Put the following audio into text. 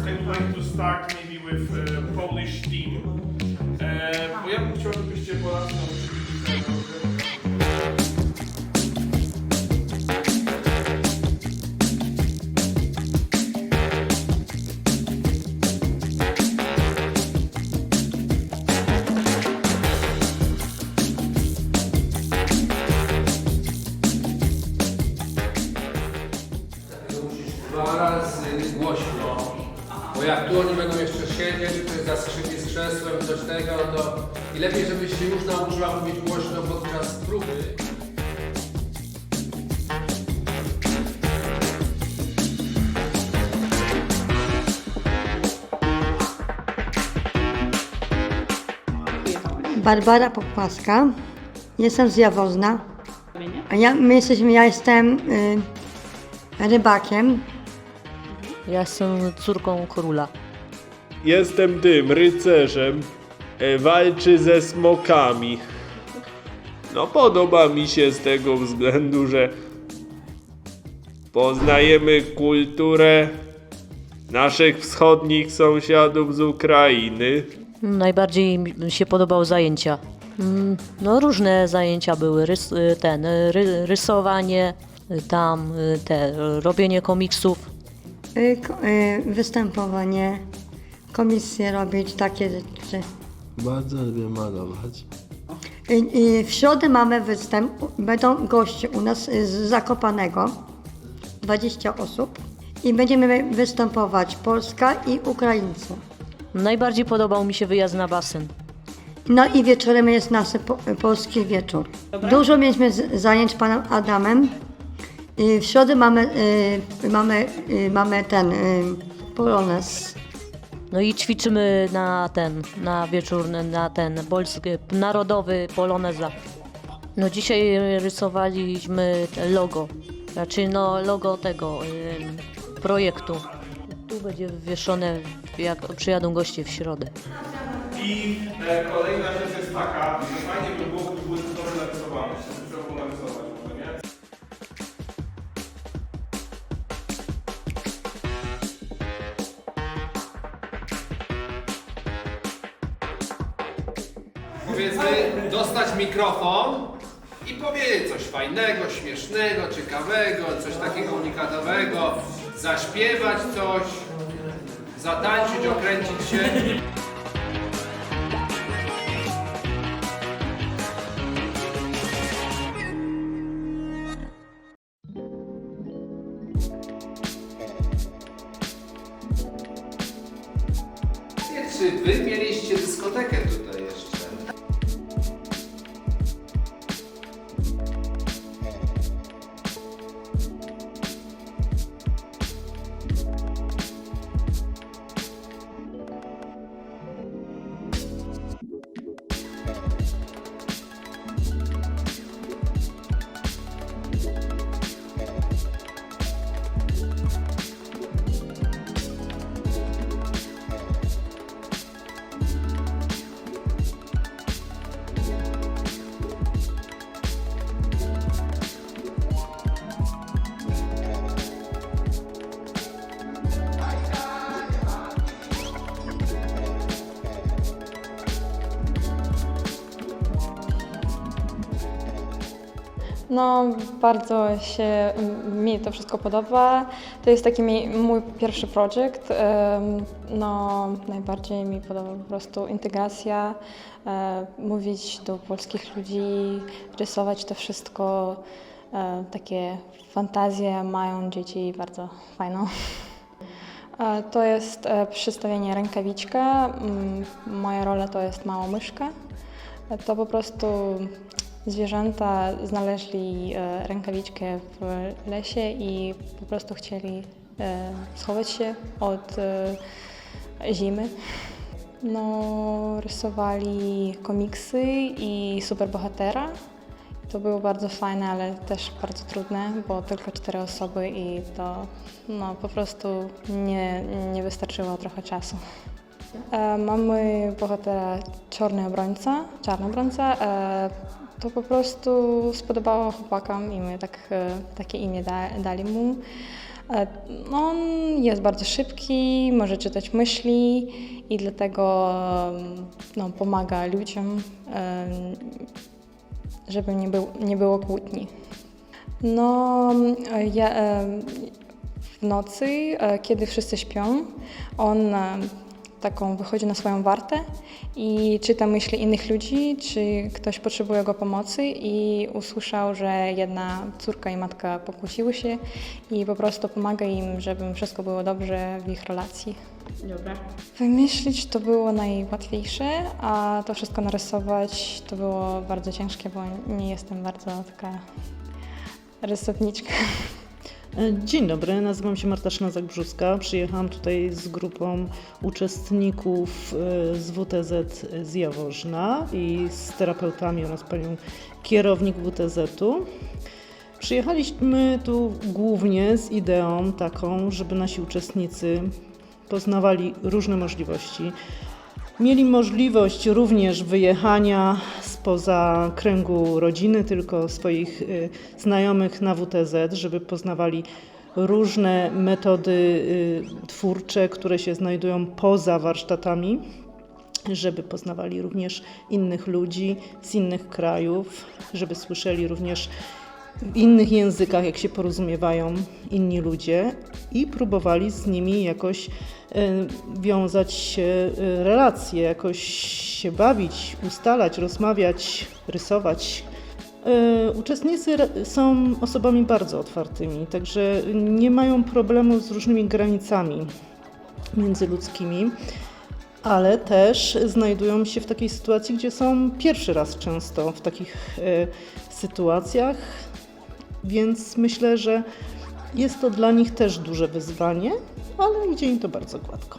I would like to start maybe with uh, Polish team. E, bo ja bym chciał, żebyście nauczyli tego, Bo jak tu oni będą jeszcze siedzieć, zaskrzypi z krzesłem, coś tego, no to i lepiej, żebyś się już nauczyła mówić głośno podczas próby. Barbara Popłaska. Jestem z Jaworzna. A ja, my jesteśmy, ja jestem y, rybakiem. Ja jestem córką króla. Jestem tym rycerzem. E, walczy ze smokami. No podoba mi się z tego względu, że poznajemy kulturę naszych wschodnich sąsiadów z Ukrainy. Najbardziej mi się podobały zajęcia. Mm, No różne zajęcia były, rys, ten, ry, rysowanie, tam y, te, robienie komiksów. Y, y, występowanie, komisje robić, takie rzeczy. Bardzo lubię malować. Y, y, w środę mamy występ, będą goście u nas z Zakopanego, 20 osób. I będziemy występować Polska i Ukraińcy. Najbardziej podobał mi się wyjazd na basen. No i wieczorem jest nasz po, polski wieczór. Dużo mieliśmy z, zajęć panem Adamem. I w środę mamy, y, mamy, y, mamy ten y, polonez. No i ćwiczymy na ten, na wieczórny, na ten polski, narodowy poloneza. No dzisiaj rysowaliśmy logo, znaczy no logo tego y, projektu. Tu będzie wywieszone, jak przyjadą goście w środę. I e, kolejna rzecz jest taka, że fajnie by było, Powiedzmy, dostać mikrofon i powiedzieć coś fajnego, śmiesznego, ciekawego, coś takiego unikatowego, zaśpiewać coś, zatańczyć, okręcić się. Czy wy mieliście dyskotekę No, bardzo się m, mi to wszystko podoba. To jest taki mój pierwszy projekt. No, najbardziej mi podoba po prostu integracja, e, mówić do polskich ludzi, rysować to wszystko. E, Takie fantazje mają dzieci bardzo fajną. E, To jest e, przedstawienie rękawiczka. Mm, Moja rola to jest mała myszka. To po prostu zwierzęta znaleźli e, rękawiczkę w lesie i po prostu chcieli e, schować się od e, zimy. No, rysowali komiksy i superbohatera. To było bardzo fajne, ale też bardzo trudne, bo tylko cztery osoby i to no, po prostu nie, nie wystarczyło trochę czasu. E, Mamy bohatera Czarny Obrońca, Czarny Obrońca. E, To po prostu spodobało chłopakom i my tak, e, takie imię da, dali mu. No, On jest bardzo szybki, może czytać myśli i dlatego no, pomaga ludziom, żeby nie, był, nie było kłótni. No, ja, w nocy, kiedy wszyscy śpią, on taką wychodzi na swoją wartę i czyta myśli innych ludzi, czy ktoś potrzebuje jego pomocy i usłyszał, że jedna córka i matka pokłóciły się i po prostu pomaga im, żeby wszystko było dobrze w ich relacji. Dobra. Wymyślić to było najłatwiejsze, a to wszystko narysować to było bardzo ciężkie, bo nie jestem bardzo taka rysowniczka. E, Dzień dobry, nazywam się Marta Sznazak-Brzuska. Przyjechałam tutaj z grupą uczestników e, z WTZ z Jaworzna i z terapeutami oraz panią kierownik WTZ-u. Przyjechaliśmy tu głównie z ideą taką, żeby nasi uczestnicy poznawali różne możliwości. Mieli możliwość również wyjechania spoza kręgu rodziny, tylko swoich y, znajomych na WTZ, żeby poznawali różne metody y, twórcze, które się znajdują poza warsztatami, żeby poznawali również innych ludzi z innych krajów, żeby słyszeli również w innych językach, jak się porozumiewają inni ludzie i próbowali z nimi jakoś e, wiązać e, relacje, jakoś się bawić, ustalać, rozmawiać, rysować. E, Uczestnicy są osobami bardzo otwartymi, także nie mają problemu z różnymi granicami międzyludzkimi, ale też znajdują się w takiej sytuacji, gdzie są pierwszy raz często w takich sytuacjach, więc myślę, że jest to dla nich też duże wyzwanie, ale idzie im to bardzo gładko.